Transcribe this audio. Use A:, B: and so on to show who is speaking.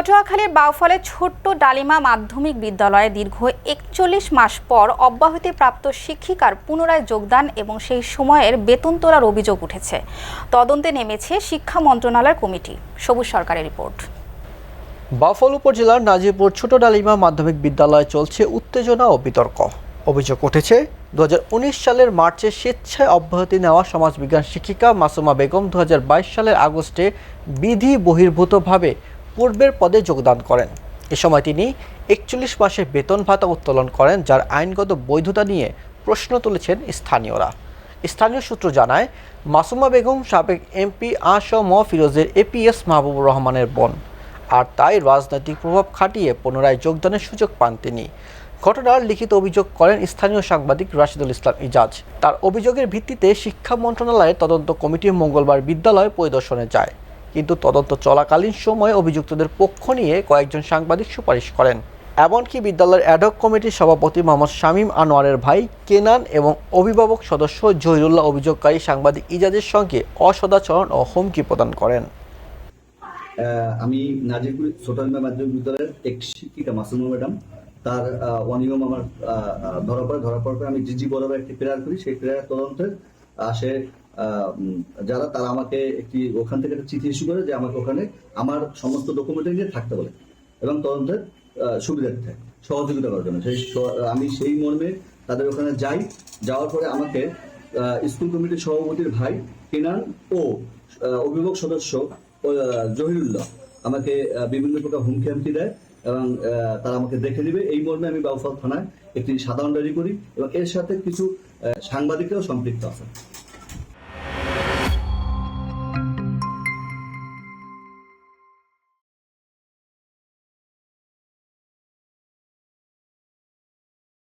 A: পটুয়াখালীর বাউফলে ছোট্ট ডালিমা মাধ্যমিক বিদ্যালয়ে দীর্ঘ একচল্লিশ মাস পর অব্যাহতি প্রাপ্ত শিক্ষিকার পুনরায় যোগদান এবং সেই সময়ের বেতন তোলার অভিযোগ উঠেছে। তদন্তে নেমেছে শিক্ষা মন্ত্রণালয়ের কমিটি। সবুজ সরকারের রিপোর্ট।
B: বাফল উপজেলার নাজিরপুর ছোট ডালিমা মাধ্যমিক বিদ্যালয়ে চলছে উত্তেজনা ও বিতর্ক। অভিযোগ উঠেছে, দুহাজার উনিশ সালের মার্চে স্বেচ্ছায় অব্যাহতি নেওয়া সমাজবিজ্ঞান শিক্ষিকা মাসুমা বেগম দু হাজার বাইশ সালের আগস্টে বিধি বহির্ভূতভাবে পূর্বের পদে যোগদান করেন। এ সময় তিনি একচল্লিশ মাসের বেতন ভাতা উত্তোলন করেন, যার আইনগত বৈধতা নিয়ে প্রশ্ন তুলেছেন স্থানীয়রা। স্থানীয় সূত্র জানায়, মাসুমা বেগম সাবেক এমপি আসম ফিরোজের এপিএস মাহবুবুর রহমানের বোন। আর তাই রাজনৈতিক প্রভাব খাটিয়ে পুনরায় যোগদানের সুযোগ পান তিনি। ঘটনার লিখিত অভিযোগ করেন স্থানীয় সাংবাদিক রাশিদুল ইসলাম ইজাজ। তার অভিযোগের ভিত্তিতে শিক্ষা মন্ত্রণালয়ের তদন্ত কমিটি মঙ্গলবার বিদ্যালয় পরিদর্শনে যায়। কিন্তু তদন্ত চলাকালীন সময়ে অভিযুক্তদের পক্ষ নিয়ে কয়েকজন সাংবাদিক সুপারিশ করেন। এমনকি বিদ্যালয়ের অ্যাডক কমিটির সভাপতি মোহাম্মদ শামীম আনোয়ারের ভাই কেনান এবং অভিভাবক সদস্য জহিরুল্লাহ অভিযোগকারী সাংবাদিক ইজাজের সঙ্গে অসদাচরণ ও হুমকি প্রদান করেন।
C: আমি নাজিরপুর ছোটালমা মাধ্যমিক বিদ্যালয়ের এক শিক্ষিকা মাসুমা ম্যাডাম। তার অনিয়ম আমার ধরা পড়ে ধরা পড়ার পরে আমি জিজি বরাবর একটি প্রেয়ার করি। সেই প্রেয়ার তদন্তে আসে আহ, উম, যারা, তারা আমাকে একটি ওখান থেকে একটা চিঠি ইস্যু করে যে আমাকে ওখানে আমার সমস্ত ডকুমেন্ট নিয়ে থাকতে বলে এবং তদন্তের সুবিধার্থে সহযোগিতা করার জন্য। সেই আমি সেই মর্মে তাদের ওখানে যাই। যাওয়ার পরে আমাকে স্কুল কমিটির সভাপতির ভাই কেনান ও অভিভাবক সদস্য জহিরুল্লাহ আমাকে বিভিন্ন প্রকার হুমকি হামকি দেয় এবং তারা আমাকে দেখে দিবে এই মর্মে আমি বাউফল থানায় একটি সাধারণ ডায়েরি করি এবং এর সাথে কিছু সাংবাদিকরাও সম্পৃক্ত আছে।